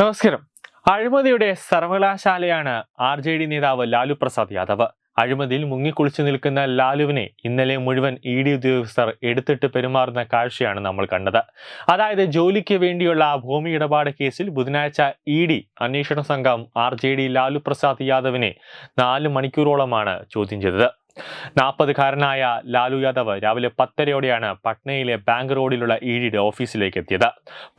നമസ്കാരം. അഴിമതിയുടെ സർവകലാശാലയാണ് R J D നേതാവ് ലാലു പ്രസാദ് യാദവ്. അഴിമതിയിൽ മുങ്ങിക്കുളിച്ചു നിൽക്കുന്ന ലാലുവിനെ ഇന്നലെ മുഴുവൻ ഇ ഡി ഉദ്യോഗസ്ഥർ എടുത്തിട്ട് പെരുമാറുന്ന കാഴ്ചയാണ് നമ്മൾ കണ്ടത്. അതായത് ജോലിക്ക് വേണ്ടിയുള്ള ഭൂമി ഇടപാട് കേസിൽ ബുധനാഴ്ച ഇ ഡി അന്വേഷണ സംഘം R J D Lalu Prasad യാദവിനെ നാല് മണിക്കൂറോളമാണ് ചോദ്യം ചെയ്തത്. നാൽപ്പതുകാരനായ ലാലു യാദവ് രാവിലെ പത്തരയോടെയാണ് പട്നയിലെ ബാങ്ക് റോഡിലുള്ള ഇ ഡിയുടെ ഓഫീസിലേക്ക് എത്തിയത്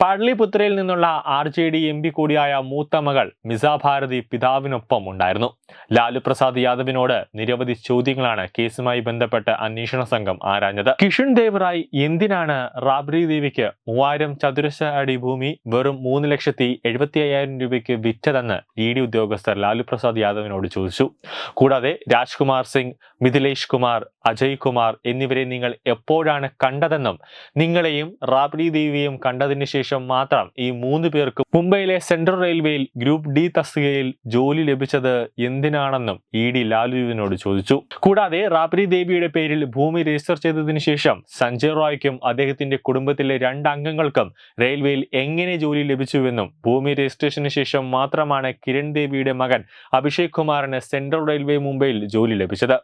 പള്ളിപുത്രയിൽ നിന്നുള്ള R J D M P കൂടിയായ മൂത്ത മകൾ മിസാഭാരതി പിതാവിനൊപ്പം ഉണ്ടായിരുന്നു. ലാലു പ്രസാദ് യാദവിനോട് നിരവധി ചോദ്യങ്ങളാണ് കേസുമായി ബന്ധപ്പെട്ട് അന്വേഷണ സംഘം ആരാഞ്ഞത്. കിഷൻ ദേവറായി റായ് എന്തിനാണ് റാബ്രി ദേവിക്ക് മൂവായിരം ചതുരശ്ര അടി ഭൂമി വെറും മൂന്ന് ലക്ഷത്തി എഴുപത്തി അയ്യായിരം രൂപയ്ക്ക് വിറ്റതെന്ന് ഇ ഡി ഉദ്യോഗസ്ഥർ ലാലു പ്രസാദ് യാദവിനോട് ചോദിച്ചു. കൂടാതെ രാജ്കുമാർ സിംഗ് മിഥിലേഷ് കുമാർ അജയ് കുമാർ എന്നിവരെ നിങ്ങൾ എപ്പോഴാണ് കണ്ടതെന്നും നിങ്ങളെയും റാബ്ഡി ദേവിയെയും കണ്ടതിന് ശേഷം മാത്രം ഈ മൂന്ന് പേർക്കും മുംബൈയിലെ സെൻട്രൽ റെയിൽവേയിൽ ഗ്രൂപ്പ് ഡി തസ്തികയിൽ ജോലി ലഭിച്ചത് എന്തിനാണെന്നും ഇ ഡി ലാലുവിനോട് ചോദിച്ചു. കൂടാതെ റാബ്രി ദേവിയുടെ പേരിൽ ഭൂമി രജിസ്റ്റർ ചെയ്തതിനു ശേഷം സഞ്ജയ് റോയ്ക്കും അദ്ദേഹത്തിന്റെ കുടുംബത്തിലെ രണ്ട് അംഗങ്ങൾക്കും റെയിൽവേയിൽ എങ്ങനെ ജോലി ലഭിച്ചുവെന്നും ഭൂമി രജിസ്ട്രേഷന് ശേഷം മാത്രമാണ് കിരൺ ദേവിയുടെ മകൻ അഭിഷേക് കുമാറിന് സെൻട്രൽ റെയിൽവേ മുംബൈയിൽ ജോലി ലഭിച്ചത്.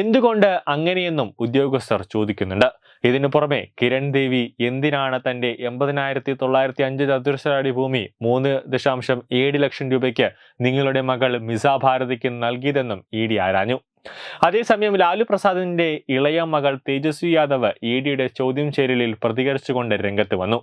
എന്തുകൊണ്ട് അങ്ങനെയെന്നും ഉദ്യോഗസ്ഥർ ചോദിക്കുന്നുണ്ട്. ഇതിനു പുറമെ കിരൺ ദേവി എന്തിനാണ് തന്റെ എൺപതിനായിരത്തി തൊള്ളായിരത്തി അഞ്ച് ചതുരശ്ര അടി ഭൂമി മൂന്ന് ദശാംശം ഏഴ് ലക്ഷം രൂപയ്ക്ക് നിങ്ങളുടെ മകൾ മിസ ഭാരതിക്ക് നൽകിയതെന്നും ഇ ഡി ആരാഞ്ഞു. അതേസമയം ലാലു പ്രസാദിന്റെ ഇളയ മകൾ തേജസ്വി യാദവ് ഇ ഡിയുടെ ചോദ്യം ചെയ്യലിൽ പ്രതികരിച്ചുകൊണ്ട് രംഗത്ത് വന്നു.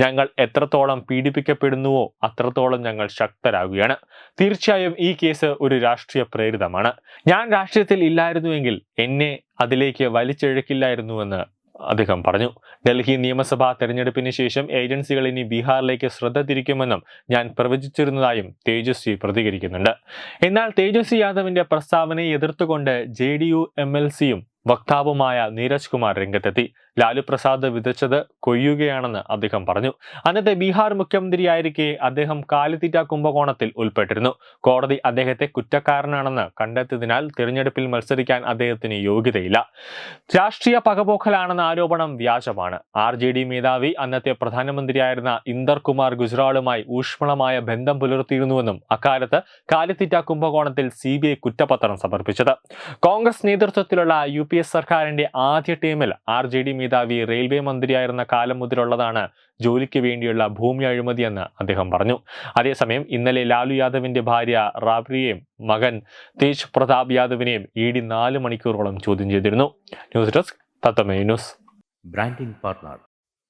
ഞങ്ങൾ എത്രത്തോളം പീഡിപ്പിക്കപ്പെടുന്നുവോ അത്രത്തോളം ഞങ്ങൾ ശക്തരാകുകയാണ്. തീർച്ചയായും ഈ കേസ് ഒരു രാഷ്ട്രീയ പ്രേരിതമാണ്. ഞാൻ രാഷ്ട്രീയത്തിൽ ഇല്ലായിരുന്നുവെങ്കിൽ എന്നെ അതിലേക്ക് വലിച്ചിഴക്കില്ലായിരുന്നുവെന്ന് അദ്ദേഹം പറഞ്ഞു ഡൽഹി നിയമസഭാ തെരഞ്ഞെടുപ്പിന് ശേഷം ഏജൻസികൾ ഇനി ബീഹാറിലേക്ക് ശ്രദ്ധ തിരിക്കുമെന്നും ഞാൻ പ്രവചിച്ചിരുന്നതായും തേജസ്വി പ്രതികരിക്കുന്നുണ്ട്. എന്നാൽ തേജസ്വി യാദവിന്റെ പ്രസ്താവനയെ എതിർത്തുകൊണ്ട് J D U M L സിയും വക്താവുമായ നീരജ് കുമാർ രംഗത്തെത്തി. ലാലു പ്രസാദ് വിതച്ചത് കൊയ്യുകയാണെന്ന് അദ്ദേഹം പറഞ്ഞു. അന്നത്തെ ബീഹാർ മുഖ്യമന്ത്രിയായിരിക്കെ അദ്ദേഹം കാലിത്തീറ്റ കുംഭകോണത്തിൽ ഉൾപ്പെട്ടിരുന്നു. കോടതി അദ്ദേഹത്തെ കുറ്റക്കാരനാണെന്ന് കണ്ടെത്തിയതിനാൽ തിരഞ്ഞെടുപ്പിൽ മത്സരിക്കാൻ അദ്ദേഹത്തിന് യോഗ്യതയില്ല. രാഷ്ട്രീയ പകപോക്കലാണെന്ന ആരോപണം വ്യാജമാണ്. ആർ ജെ ഡി മേധാവി അന്നത്തെ പ്രധാനമന്ത്രിയായിരുന്ന ഇന്ദർ കുമാർ ഗുജറാളുമായി ഊഷ്മളമായ ബന്ധം പുലർത്തിയിരുന്നുവെന്നും അക്കാലത്ത് കാലിത്തീറ്റ കുംഭകോണത്തിൽ സി ബി ഐ കുറ്റപത്രം സമർപ്പിച്ചത്. കോൺഗ്രസ് നേതൃത്വത്തിലുള്ള യു പി എസ് സർക്കാരിന്റെ ആദ്യ ടീമിൽ ആർ ജെ ഡി മേധാവി റെയിൽവേ മന്ത്രിയായിരുന്ന കാലം മുതലുള്ളതാണ് ജോലിക്ക് വേണ്ടിയുള്ള ഭൂമി അഴിമതിയെന്ന് അദ്ദേഹം പറഞ്ഞു. അതേസമയം ഇന്നലെ ലാലു യാദവിന്റെ ഭാര്യ റാബ്രിയെയും മകൻ തേജ് പ്രതാപ് യാദവിനെയും ഇ ഡി നാല് മണിക്കൂറോളം ചോദ്യം ചെയ്തിരുന്നു. News desk Thathamme news. Branding partner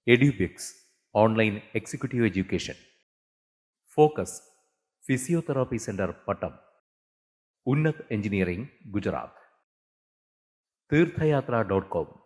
Edubix online executive education. Focus physiotherapy centre Pattom. Unnath engineering Gujarat. Theerthayathra dot com.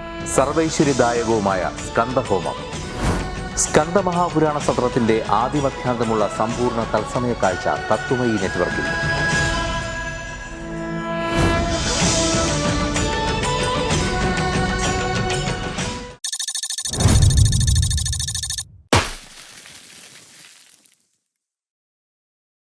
സർവൈശ്വര്യദായകവുമായ സ്കന്ദഹോമം സ്കന്ദമഹാപുരാണ സത്രത്തിന്റെ ആദിമധ്യാന്തമുള്ള സമ്പൂർണ തത്സമയ കാഴ്ച തത്വമയി നെറ്റ്വർക്കിൽ.